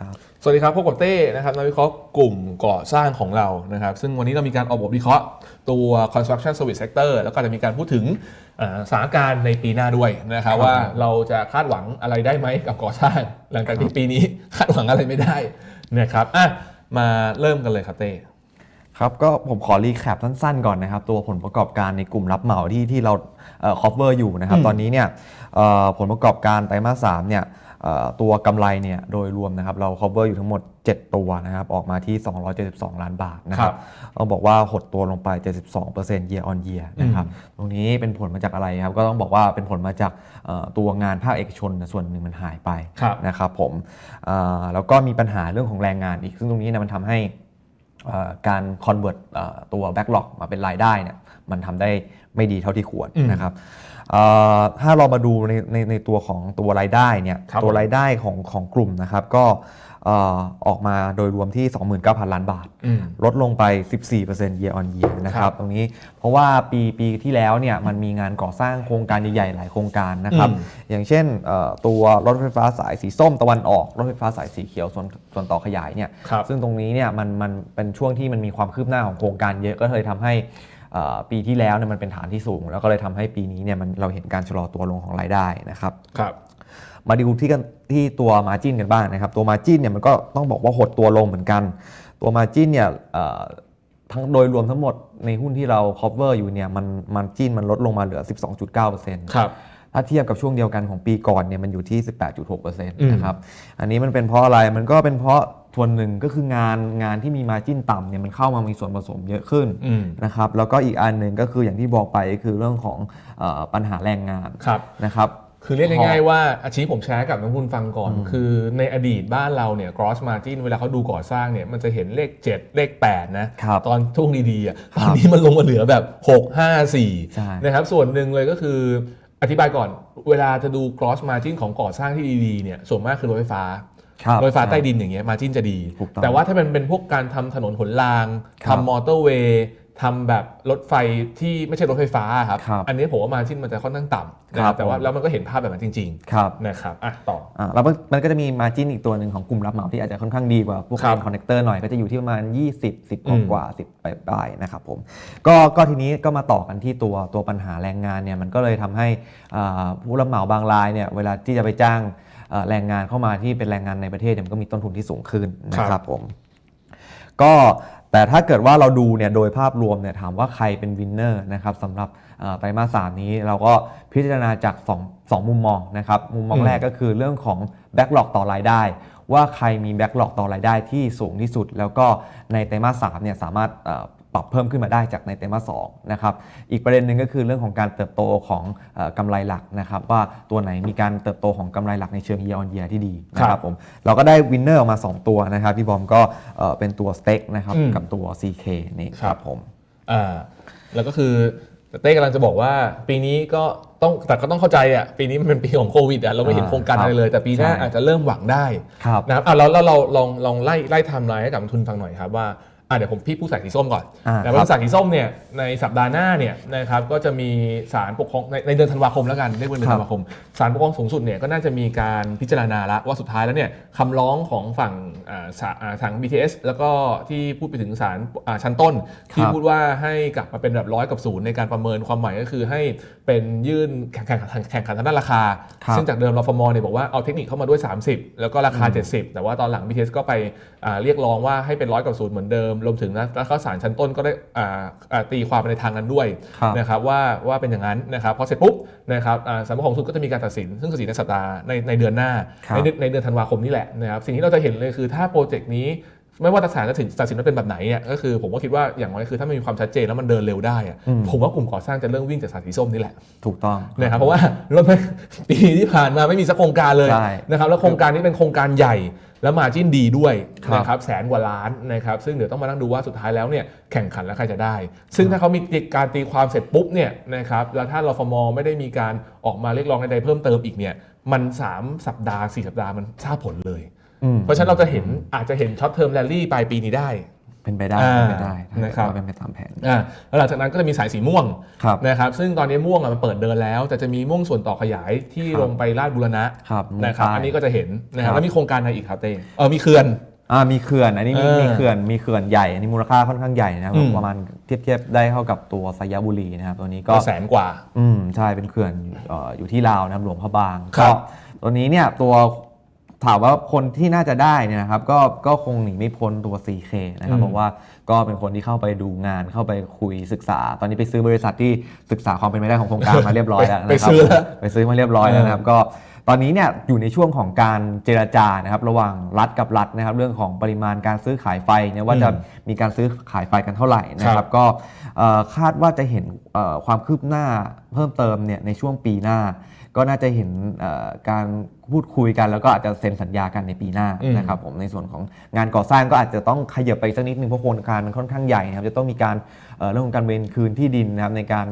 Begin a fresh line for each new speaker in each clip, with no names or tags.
ครับ
สวัสดีครับพบกับเต้นะครับนักวิเคราะห์กลุ่มก่อสร้างของเรานะครับ ซึ่งวันนี้เรามีการออกบทวิเคราะห์ตัว construction service sector แล้วก็จะมีการพูดถึงอ่าสถานการณ์ในปีหน้าด้วยนะครับ
ครับ
ว่าเราจะคาดหวังอะไรได้ไหมกับก่อสร้าง หลังจากที่ปีนี้คาดหวังอะไรไม่ได้นะครับอะมาเริ่มกันเลยครับเต้
ครับก็ผมขอรีแคปสั้นๆก่อนนะครับตัวผลประกอบการในกลุ่มรับเหมาที่ที่เราเอ่อ cover อยู่นะครับ
อืม
ตอนนี้เนี่ยเอ่อผลประกอบการไตรมาสสามเนี่ยเอ่อ ตัวกำไรเนี่ยโดยรวมนะครับเรา cover อยู่ทั้งหมด 7 ตัวนะครับออกมาที่ 272 ล้านบาทนะครับต้องบอกว่าหดตัวลงไป 72% year on year นะครับตรงนี้เป็นผลมาจากอะไรครับก็ต้องบอกว่าเป็นผลมาจากเอ่อตัวงานภาคเอกชนส่วนหนึ่งมันหายไป
ครับ
นะครับผมเอ่อแล้วก็มีปัญหาเรื่องของแรงงานอีกซึ่งตรงนี้เนยมันทำให้เอ่อการ convert เอ่อตัว backlog มาเป็นรายได้เนี่ยมันทำได้ไม่ดีเท่าที่ควร
อืม
นะครับเอ่อ ถ้าเรามาดูในในในตัวของตัวรายได้เนี่ย
ครับ
ตัวรายได้ของของกลุ่มนะครับก็เอ่อออกมาโดยรวมที่ 29,000 ล้านบาท
อืม
ลดลงไป 14% year on year นะค
ครั
รับ
บ
ตรงนี้เพราะว่าปีปีที่แล้วเนี่ยมันมีงานก่อสร้างโครงการใหญ่ๆ หลายโครงการนะครับ
อืม
อย่างเช่นเอ่อตัวรถไฟฟ้าสายสีส้มตะวันออก รถไฟฟ้าสายสีเขียวส่วนส่วนต่อขยายเนี่ย
ครับ
ซึ่งตรงนี้เนี่ยมันมันเป็นช่วงที่มันมีความคืบหน้าของโครงการเยอะก็เลยทำให้เอ่อ ปีที่แล้วเนี่ยมันเป็นฐานที่สูง แล้วก็เลยทำให้ปีนี้เนี่ยมันเราเห็นการชะลอตัวลงของรายได้นะครับ
ครับ
มาดูที่กันที่ตัว Margin กันบ้างนะครับ ตัว Margin เนี่ยมันก็ต้องบอกว่าหดตัวลงเหมือนกัน ตัว Margin เนี่ยเอ่อทั้งโดยรวมทั้งหมดในหุ้นที่เรา cover อยู่เนี่ยมัน Margin มันลดลงมาเหลือ 12.9%
ครับ
ถ้าเทียบกับช่วงเดียวกันของปีก่อนเนี่ยมันอยู่ที่ 18.6%
อืม
นะครับ อันนี้มันเป็นเพราะอะไร มันก็เป็นเพราะ ส่วนหนึ่งก็คืองานงานที่มี Margin ต่ำเนี่ยมันเข้ามามีส่วนผสมเยอะขึ้น
อืม
นะครับแล้วก็อีกอันหนึ่งก็คืออย่างที่บอกไปก็คือเรื่องของเออปัญหาแรงงาน
ครับ
นะครับ
คือเรียกง่ายๆว่าอาชีพผมแชร์กับนักลงทุนฟังก่อน คือในอดีตบ้านเราเนี่ย gross margin เวลาเขาดูก่อสร้างเนี่ยมันจะเห็นเลข 7 เลข 8 นะ
ครับ
ตอนช่วงดีๆอะ
ค
ต
รับ
อนนี้มันลงมาเหลือแบบ 6 5
ใช่
4 นะครับ ส่วนหนึ่งเลยก็คืออธิบายก่อนเวลาจะดู gross margin ของก่อสร้างที่ดีๆเนี่ยส่วนมากคือรถไฟฟ้า
ค รับ
รถไฟฟ้าใต้ดินอย่างเงี้ย margin จะดี
ถูกต้อง
แต่ว่าถ้ามันเป็นพวกการทำถนนหนราง
ครับ
ทำมอเตอร์เวย์ทำแบบรถไฟที่ไม่ใช่รถไฟฟ้าครับ
ครับ
อันนี้ผมว่า margin มันจะค่อนข้างต่ำนะค
ครั
รับบแต่ว่า
ผม
แล้วมันก็เห็นภาพแบบนั้นจริงๆ
ครับ
นะครับอะต่อ
อ่าแล้วมันมันก็จะมี Margin อีกตัวหนึ่งของกลุ่มรับเหมาที่อาจจะค่อนข้างดีกว่าพวก
ครับ
เป็นคอนเนคเตอร์หน่อยก็จะอยู่ที่ประมาณ 20 10ก
อื
ว่ามกว่า10ปลายๆนะครับผมก็ก็ทีนี้ก็มาต่อกันที่ตัวตัวปัญหาแรงงานเนี่ยมันก็เลยทำให้อ่าผู้รับเหมาบางรายเนี่ยเวลาที่จะไปจ้างเอ่อ แรงงานเข้ามาที่เป็นแรงงานในประเทศเนี่ยมันก็มีต้นทุนที่สูงขึ้นนะค
ครั
รับบผมก็แต่ถ้าเกิดว่าเราดูเนี่ยโดยภาพรวมเนี่ยถามว่าใครเป็นวินเนอร์นะครับสำหรับเอ่อไตรมาสสามนี้เราก็พิจารณาจาก2งมุมมองนะครับมุมมอง
อืม
แรกก็คือเรื่องของแบ็กหลอกต่อรายได้ ว่าใครมีแบ็กหลอกต่อรายได้ที่สูงที่สุด แล้วก็ในไตรมาสสามเนี่ยสามารถเอ่อ ปรับเพิ่มขึ้นมาได้จากในไตรมาสสองนะครับอีกประเด็นหนึ่งก็คือเรื่องของการเติบโตของเอ่อกำไรหลักนะครับว่าตัวไหนมีการเติบโตของกำไรหลักในเชิง year on year ที่ดีนะค
ครั
รับบผมเราก็ได้วินเนอร์ออกมา 2 ตัวนะครับพี่บอมก็เอ่อเป็นตัวสเต็กนะครับ
อืม
กับตัว CK นี่
ครับ
ครับผม
อ่าแล้วก็คือเต้กำลังจะบอกว่าปีนี้ก็ต้องแต่ก็ต้องเข้าใจอะปีนี้มันเป็นปีของโควิดอะเราไม่เห็น
อ่า
โครงการ
ครับ
อะไรเลย แต่ปีหน้า
ใช่
อาจจะเริ่มหวังได้
ครับ
นะครับอะแล้วแล้วเราลองลองไล่ไล่ไทม์ไลน์ให้กับนักทุนฟังหน่อยครับว่า อะเดี๋ยวผมพี่ผู้สายสีส้มก่อน
อ่า
แต่
ค
ว่า
รับ
สายสีส้มเนี่ยในสัปดาห์หน้าเนี่ยนะครับก็จะมีศาลปกครองในในเดือนธันวาคมแล้วกันเรียกว่าเดือน
ครับ
ธันวาคมศาลปกครองสูงสุดเนี่ยก็น่าจะมีการพิจารณาละว่าสุดท้ายแล้วเนี่ยคำร้องของฝั่งอ่าศาอ่าทาง BTS แล้วก็ที่พูดไปถึงศาลอ่าชั้นต้น ที่
ครับ
พูดว่าให้กลับมาเป็นแบบร้อยกับศูนย์ในการประเมินความหมายก็คือให้เป็นยื่นแข่งขันแข่งขันทางด้านราคา
ครับ
ซึ่งจากเดิมรฟมเนี่ยบอกว่าเอาเทคนิคเข้ามาด้วย 30 แล้วก็ราคา 70 แต่ว่าตอนหลัง BTS ก็ไปอ่าเรียกร้องว่าให้เป็นร้อยกับศูนย์เหมือนเดิมรวมถึงนะแล้วก็ศาลชั้นต้นก็ได้อ่าอ่าตีความไปในทางนั้นด้วย
ครับ
นะครับว่าว่าเป็นอย่างนั้นนะครับพอเสร็จปุ๊บนะครับอ่าศาลปกครองสูงสุดก็จะมีการตัดสิน ซึ่งตัดสินในสัปดาห์ในในเดือนหน้า
ครับ
ในเดือนในเดือนธันวาคมนี่แหละนะครับสิ่งที่เราจะเห็นเลยคือถ้าโปรเจกต์นี้ ไม่ว่าศาลจะถึงตัดสินว่าเป็นแบบไหนเนี่ยก็คือผมก็คิดว่าอย่างน้อยคือถ้ามันมีความชัดเจนแล้วมันเดินเร็วได้อะ
อืม
ผมว่ากลุ่มก่อสร้างจะเริ่มวิ่งจากสายสีส้มนี่แหละ
ถูกต้อง
นะครับเพราะว่ารถไม่ปีที่ผ่านมาไม่มีสักโครงการเลย
ใช่
นะครับแล้วโครงการนี้เป็นโครงการใหญ่แล้วมาจิ้นดีด้วย
ครับ
นะครับแสนกว่าล้านนะครับซึ่งเดี๋ยวต้องมานั่งดูว่าสุดท้ายแล้วเนี่ยแข่งขันแล้วใครจะได้ ซึ่งถ้าเขามีการตีความเสร็จปุ๊บเนี่ยนะครับแล้วถ้ารฟมไม่ได้มีการออกมาเรียกร้องใดๆเพิ่มเติมอีกเนี่ยมัน 3 สัปดาห์ 4 สัปดาห์มันทราบผลเลย
อืม
เพราะฉะนั้นเราจะเห็นอาจจะเห็นช็อตเทอมแรลลี่ปลายปีนี้ได้
เป็นไปได้
อ่า
เป็นไปได้ถ้าเกิด
นะครับ
ว่าเป็นไปตามแผน
อ่าแล้วหลังจากนั้นก็จะมีสายสีม่วง
ครับ
นะครับซึ่งตอนนี้ม่วงอะมันเปิดเดินแล้ว แต่จะมีม่วงส่วนต่อขยายที่
ครับ
ลงไปลาดบุรณะ
ครับมุ่ง
นะครับ
ใต้
อันนี้ก็จะเห็นนะค
ครั
รับบแล้วมีโครงการอะไรอีกครับเต้เออมีเขื่อน
อ่ามีเขื่อนอันนี้มี
เออ
มีเขื่อนมีเขื่อนใหญ่อันนี้มูลค่าค่อนข้างใหญ่นะครับ
อืม
ประมาณเทียบเทียบได้เท่ากับตัวสยบุรีนะครับตัวนี้ก็
ก็แสนกว่า
อืมใช่เป็นเขื่อนเอ่ออยู่ที่ลาวนะครับหลวงพระบาง
ครั
ก็
บ
ตัวนี้เนี่ยตัว ถามว่าคนที่น่าจะได้เนี่ยนะครับก็ก็คงหนีไม่พ้นตัว 4K นะครับเพราะว่าก็เป็นคนที่เข้าไปดูงานเข้าไปคุยศึกษา ตอนนี้ไปซื้อบริษัทที่ศึกษาความเป็นไปได้ของโครงการมาเรียบร้อยแล้วนะครับ
ไปซื้อแล้ว
ไปซื้อมาเรียบร้อยแล้วนะครับก็ตอนนี้เนี่ยอยู่ในช่วงของการเจรจานะครับระหว่างรัฐกับรัฐนะครับเรื่องของปริมาณการซื้อขายไฟเนี่ยว่าจะ
อืม
มีการซื้อขายไฟกันเท่าไหร่นะค
ครั
รับ บ ก็เอ่อคาดว่าจะเห็นเอ่อความคืบหน้าเพิ่มเติมเนี่ยในช่วงปีหน้า ก็น่าจะเห็นเอ่อการพูดคุยกัน แล้วก็อาจจะเซ็นสัญญากันในปีหน้า
อืม
นะครับผมในส่วนของงานก่อสร้างก็อาจจะต้องขยับไปสักนิดนึงเพราะโครงการมันค่อนข้างใหญ่นะครับจะต้องมีการเอ่อเรื่องของการเวนคืนที่ดินนะครับในการ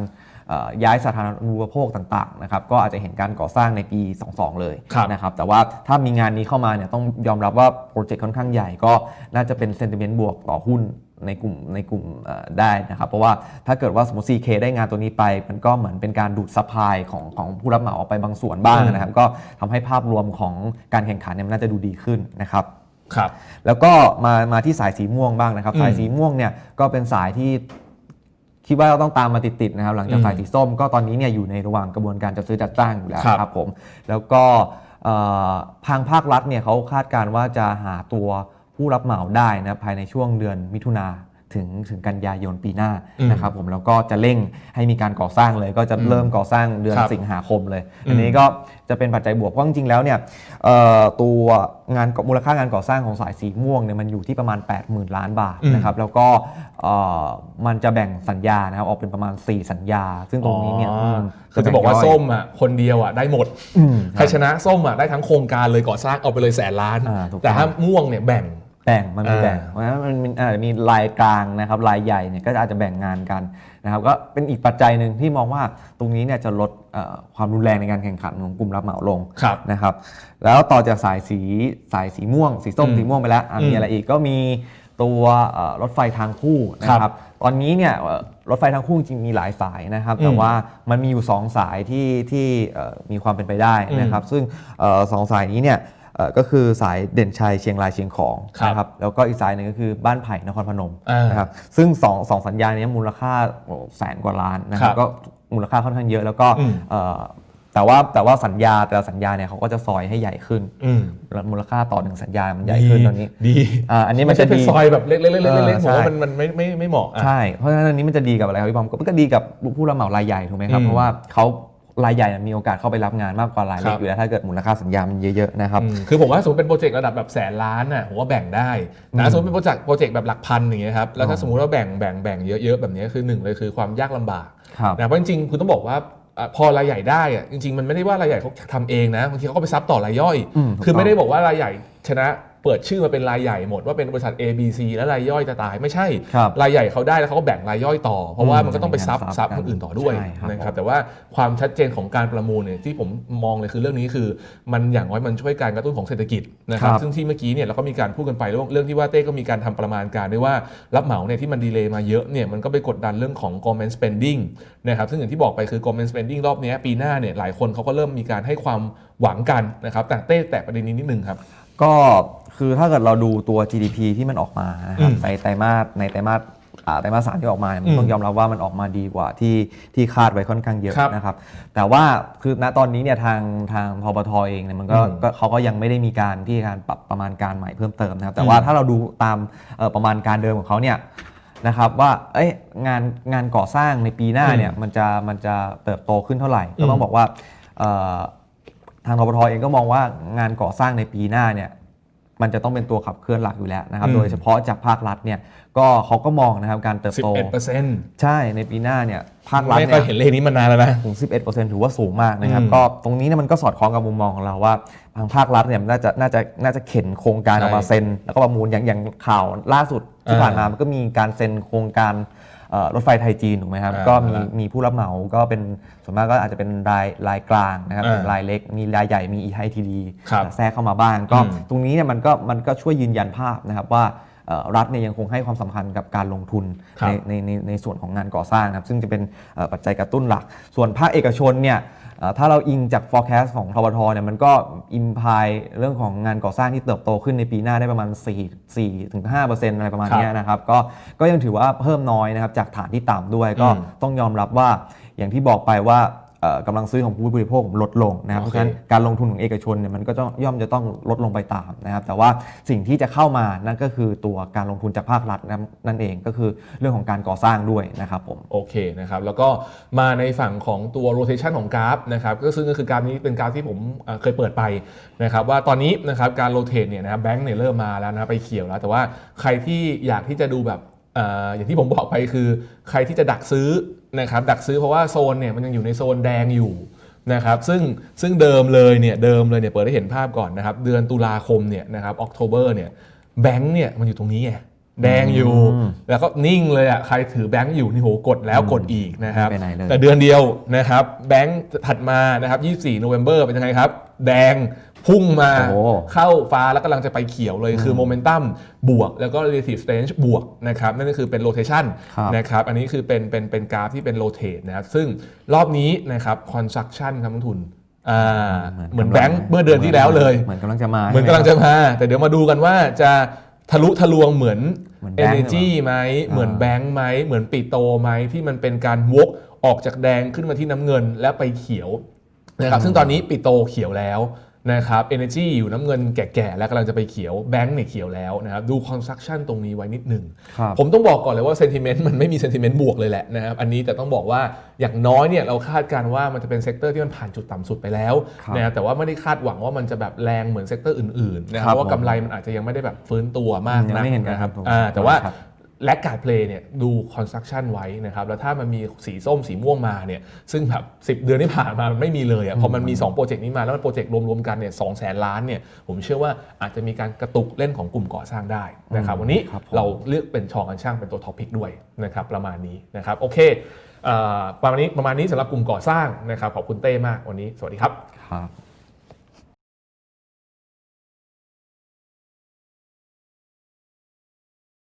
เอ่อย้ายสาธารณูปโภคต่างๆนะครับก็อาจจะเห็นการก่อสร้างในปี 22 เลย
ครับ
นะครับแต่ว่าถ้ามีงานนี้เข้ามาเนี่ยต้องยอมรับว่าโปรเจกต์ค่อนข้างใหญ่ก็น่าจะเป็นเซนติเมนต์บวกต่อหุ้น ในกลุ่มในกลุ่มเอ่อได้นะครับเพราะว่าถ้าเกิดว่าสมมติ CK ได้งานตัวนี้ไป มันก็เหมือนเป็นการดูดซัพพลายของของผู้รับเหมาออกไปบางส่วนบ้าง
อืม
นะครับ ก็ทำให้ภาพรวมของการแข่งขันเนี่ยมันน่าจะดูดีขึ้นนะครับ
ครับ
แล้วก็มามาที่สายสีม่วงบ้างนะครับ
อืม
สายสีม่วงเนี่ยก็เป็นสายที่คิดว่าเราต้องตามมาติดๆนะครับ หลังจาก
อืม
สายสีส้มก็ตอนนี้เนี่ยอยู่ในระหว่างกระบวนการจัดซื้อจัดจ้างอยู่แล้ว
ครับ
ครับผมแล้วก็เอ่อทางภาครัฐเนี่ยเขาคาดการณ์ว่าจะหาตัว ผู้รับเหมาได้นะภายในช่วงเดือนมิถุนาถึงถึงกันยายนปีหน้า
อืม
นะครับผมแล้วก็จะเร่งให้มีการก่อสร้างเลยก็จะ
อืม
เริ่มก่อสร้างเดือน
ครับ
สิงหาคมเลย
อืม
อันนี้ก็จะเป็นปัจจัยบวกเพราะจริงๆแล้วเนี่ยเอ่อตัวงานมูลค่างานก่อสร้างของสายสีม่วงเนี่ยมันอยู่ที่ประมาณ 80,000 ล้านบาท
อืม
นะครับแล้วก็เอ่อมันจะแบ่งสัญญานะครับออกเป็นประมาณ 4 สัญญา ซึ่งตรงนี้เนี่ย
อ๋อ
ม
คือจะบอกว่าส้มอะคนเดียวอะได้หมด
อืม
ใครชนะส้มอะได้ทั้งโครงการเลยก่อสร้างเอาไปเลยแสนล้าน
อ่าถูกต้อง
แต่ถ้าม่วงเนี่ยแบ่ง
แบ่งมันมี
อ่า
แบ่งเพราะฉะนั้นมันมีอาจจะมีลายกลางนะครับลายใหญ่เนี่ยก็อาจจะแบ่งงานกันนะครับก็เป็นอีกปัจจัยหนึ่งที่มองว่าตรงนี้เนี่ยจะลดเอ่อความรุนแรงในการแข่งขันของกลุ่มรับเหมาลง
ครับ
นะครับ แล้วต่อจากสายสีสายสีม่วง สีส้ม
อืม
สีม่วงไปแล้วอะ
อืม
มีอะไรอีกก็มีตัวเอ่อรถไฟทางคู่นะค
ครั
รับบตอนนี้เนี่ยเอ่อรถไฟทางคู่จริงๆมีหลายสายนะครับ
อืม
แต่ว่ามันมีอยู่ 2 สายที่ที่เอ่อมีความเป็นไปได้นะครับ ซึ่งเอ่อสองสายนี้เนี่ยเอ่อ ก็คือสายเด่นชัยเชียงรายเชียงของ
ครับ
นะครับแล้วก็อีกสายหนึ่งก็คือบ้านไผ่นครพนม
อ่าน
นะครับซึ่งสองสองสัญญาเนี้มูลค่าโอ้แสนกว่าล้านนะครั
ครับบ
ก็มูลค่าค่อนข้างเยอะแล้วก็
อืม
เอ่อแต่ว่าแต่ว่าสัญญาแต่ละสัญญาเนี่ยเขาก็จะซอยให้ใหญ่ขึ้น
อืม
แล้วมูลค่าต่อหนึ่งสัญญามันใหญ่ขึ้นตอนนี้
ดี
อ่าอันนี้มัน
ไม่ใช่
จะ
เป็น
ดี
ซอยแบบเล็กๆๆๆ
เออ
ๆผมว่า
ใช่
มันมันไม่ไม่ไม่เหมาะอะ
ใช่เพราะฉะนั้นอันนี้มันจะดีกับอะไรครับพี่บอมก็ก็ดีกับผู้รับเหมารายใหญ่ถูกไหมครับ
อืม
เพราะว่าเขา รายใหญ่มีโอกาสเข้าไปรับงานมากกว่ารายเล็
ค
ก
รับ
อยู่แล้วถ้าเกิดมูลค่าสัญญามันเยอะๆนะครับ
อืมคือผมว่าสมมติเป็นโปรเจกต์ระดับแบบแสนล้านน่ะผมว่าแบ่งได้
อื
นะ
ม
สมมติเป็นโปรเจกต์โปรเจกต์แบบหลักพันอย่างเงี้ยครับแล้วถ้า
อ๋อ
สมมติว่าแบ่งแบ่งแบ่งเยอะๆแบบนี้คือหนึ่งเลยคือความยากลำบาก
ครับ
นะเพราะจริงๆคุณต้องบอกว่าอะพอรายใหญ่ได้อะจริงๆ มันไม่ได้ว่ารายใหญ่เขาทำเองนะบางทีเขาก็ไปซับต่อรายย่อย
อืมถูก
คือไม่ได้
ต้อง
บอกว่ารายใหญ่ชนะ เปิดชื่อมาเป็นรายใหญ่หมดว่าเป็นบริษัท A B C แล้วรายย่อยจะตายไม่ใช่
ครับ
รายใหญ่เขาได้แล้วเขาก็แบ่งรายย่อยต่อ เพราะว่า
อืม
มันก็ต้องไปซับ
มีการซั
ซั
บบกัน
คนอื่นต่อด้วย
ใช่ครับ
นะครับแต่ว่าความชัดเจนของการประมูลเนี่ยที่ผมมองเลยคือเรื่องนี้คือ มันอย่างน้อยมันช่วยการกระตุ้นของเศรษฐกิจนะครับ
ครับ
ซึ่งที่เมื่อกี้เนี่ยเราก็มีการพูดกันไปเรื่องเรื่องที่ว่าเต้ก็มีการทำประมาณการด้วยว่ารับเหมาเนี่ยที่มันดีเลย์มาเยอะเนี่ยมันก็ไปกดดันเรื่องของ government spending นะครับซึ่งอย่างที่บอกไปคือ government spending รอบเนี้ยปีหน้าเนี่ยหลายคนเขาก็เริ่มมีการให้ความหวังกันนะครับแต่เต้แตะประเด็นนี้นิดนึงครับ
ก็คือถ้าเกิดเราดูตัว GDP ที่มันออกมานะครับ
อืม
ในไตรมาสในไตรมาสอ่าไตรมาสสามที่ออกมาเนี่ยมัน
อืม
ต้องยอมรับว่ามันออกมาดีกว่าที่ที่คาดไว้ค่อนข้างเยอะ
ครับ
นะครับ แต่ว่าคือณตอนนี้เนี่ยทางทางพบทเองเนี่ยมันก็
อืม
ก็เขาก็ยังไม่ได้มีการที่การปรับประมาณการใหม่เพิ่มเติมนะครับ แต่ว่า
อืม
ถ้าเราดูตามเอ่อประมาณการเดิมของเขาเนี่ยนะครับว่าเอ้ยงานงานก่อสร้างในปีหน้าเนี่ยมันจะมันจะเติบโตขึ้นเท่าไหร่ ก็ต้องบอกว่าเอ่อทางทบทเองก็มองว่างานก่อสร้างในปีหน้าเนี่ยมันจะต้องเป็นตัวขับเคลื่อนหลักอยู่แล้วนะครับ
อืม
โดยเฉพาะจากภาครัฐเนี่ยก็เขาก็มองนะครับการเติบโต
11เปอร์เซ็นต์
ใช่ในปีหน้าเนี่ยภาครัฐ
ไม่
เนี่
เคย
ย
เห็นเลขนี้มานานแล้วนะ
ถึง 11%ถือว่าสูงมากนะครับ
อืม
ก็ตรงนี้เนี่ยมันก็สอดคล้องกับมุมมองของเราว่าทางภาครัฐเนี่ยน่าจะน่าจะน่าจะเข็นโครงการ
ใช่
ออกมาเซ็น แล้วก็ประมูลอย่างอย่างข่าวล่าสุดที่
อ่า
ผ่านมามันก็มีการเซ็นโครงการเอ่อ รถไฟไทยจีนถูกไหมครับ
อ่า
ก็มีมีผู้รับเหมาก็เป็นส่วนมากก็อาจจะเป็นรายรายกลางนะครับ
อ่า
รายเล็กมีรายใหญ่มี EITD
ครับ
แทรกเข้ามาบ้างก็
อืม
ตรงนี้เนี่ยมันก็มันก็ช่วยยืนยันภาพนะครับว่าเอ่อรัฐเนี่ยยังคงให้ความสำคัญกับการลงทุน
ครับ
ในในในในส่วนของงานก่อสร้างนะครับซึ่งจะเป็นเอ่อปัจจัยกระตุ้นหลัก ส่วนภาคเอกชนเนี่ยเอ่อ ถ้าเราอิงจาก forecast ของทบทเนี่ยมันก็อิมพายเรื่องของงานก่อสร้างที่เติบโตขึ้นในปีหน้าได้ประมาณ 4 4ถึง5%อะไรประมาณ
ครับ
เนี้ยนะครับก็ก็ยังถือว่าเพิ่มน้อยนะครับจากฐานที่ต่ำด้วยก็
อืม
ต้องยอมรับว่าอย่างที่บอกไปว่าเอ่อ กำลังซื้อของผู้บริโภคลดลงนะครับ
โอ
เพ
เค
ราะฉะนั้นการลงทุนของเอกชนเนี่ยมันก็จะย่อมจะต้องลดลงไปตามนะครับ แต่ว่าสิ่งที่จะเข้ามานั่นก็คือตัวการลงทุนจากภาครัฐนั่นนั่นเองก็คือเรื่องของการก่อสร้างด้วยนะครับผม
โอเคนะครับแล้วก็มาในฝั่งของตัว rotation ของกราฟนะครับก็ซึ่งก็คือกราฟนี้เป็นกราฟที่ผมเอ่อเคยเปิดไปนะครับว่าตอนนี้นะครับการ rotate เนี่ยนะครับแบงก์เนี่ยเริ่มมาแล้วนะไปเขียวแล้ว แต่ว่าใครที่อยากที่จะดูแบบเอ่ออย่างที่ผมบอกไปคือ ใครที่จะดักซื้อ นะครับดักซื้อเพราะว่าโซนเนี่ยมันยังอยู่ในโซนแดงอยู่นะครับซึ่งซึ่งเดิมเลยเนี่ยเดิมเลยเนี่ยเปิดได้เห็นภาพก่อนนะครับเดือนตุลาคมเนี่ยนะครับออกโทเบอร์เนี่ยแบงค์เนี่ยมันอยู่ตรงนี้ไง แดงอยู่
อืม
แล้วก็นิ่งเลยอะใครถือแบงค์อยู่นี่โหกดแล้วกดอีกนะครับ
ไม่ไปไหนเลย
แต่เดือนเดียวนะครับแบงค์ถัดมานะครับ24โนเวม ber เป็นยังไงครับ แดงพุ่งมา
โอ้
เข้าฟ้าแล้วกำลังจะไปเขียวเลยคือโมเมนตัมบวก แล้วก็ relative strength บวกนะครับนั่นก็คือเป็น rotation
ครับ
นะครับอันนี้คือเป็นเป็นเป็นกราฟที่เป็น rotate นะครับซึ่งรอบนี้นะครับ construction ครับนักทุนอ่าเหมือนแบงค์เมื่อเดือนที่แล้วเลย
เหมือนกำลังจะมา
เหมือนกำลังจะมา แต่เดี๋ยวมาดูกันว่าจะ ทะลุทะลวงเหมือน
เหมือนแบงค์
Energy ไหม
อ่า
เหมือนแบงค์ไหมเหมือนปิโตไหมที่มันเป็นการวกออกจากแดงขึ้นมาที่น้ำเงินแล้วไปเขียวนะครับซึ่งตอนนี้ปิโตเขียวแล้ว นะครับ Energy อยู่น้ำเงินแก่ๆ แล้วกำลังจะไปเขียวแบงค์เนี่ยเขียวแล้วนะครับดู construction ตรงนี้ไว้นิดหนึ่ง
ครับ
ผมต้องบอกก่อนเลยว่าเซนติเมนต์มันไม่มีเซนติเมนต์บวกเลยแหละนะครับอันนี้แต่ต้องบอกว่าอย่างน้อยเนี่ยเราคาดการณ์ว่ามันจะเป็นเซกเตอร์ที่มันผ่านจุดต่ำสุดไปแล้ว
ครับ
นะครับแต่ว่าไม่ได้คาดหวังว่ามันจะแบบแรงเหมือนเซกเตอร์อื่นๆนะค
ครั
รับบเพราะว่า
ผม
กำไรมันอาจจะยังไม่ได้แบบฟื้นตัวมาก
ยัง
นัก
ไม่เห็น
นะครับ
ผม
อ่าแต่ว่า
ครับ
และการเพลย์เนี่ยดูคอนสตรั c ชั่นไว้นะครับแล้วถ้ามันมีสีส้มสีม่วงมาเนี่ยซึ่งแบบ 10 เดือนที่ผ่านมามันไม่มีเลยอะพอมันมี 2 โปรเจกต์นี้มาแล้วมันโปรเจกต์รวมๆกันเนี่ยสองแสนล้านเนี่ยผมเชื่อว่าอาจจะมีการกระตุกเล่นของกลุ่มก่อสร้างได้นะครับ
อืม
วันนี้
ครับผม
เราเลือกเป็นชองกันช่างเป็นตัวท็อปิกด้วยนะครับประมาณนี้นะครับโอเคเอ่อประมาณนี้ประมาณนี้สำหรับกลุ่มก่อสร้างนะครับขอบคุณเต้มากวันนี้ สวัสดีครับ
ครับ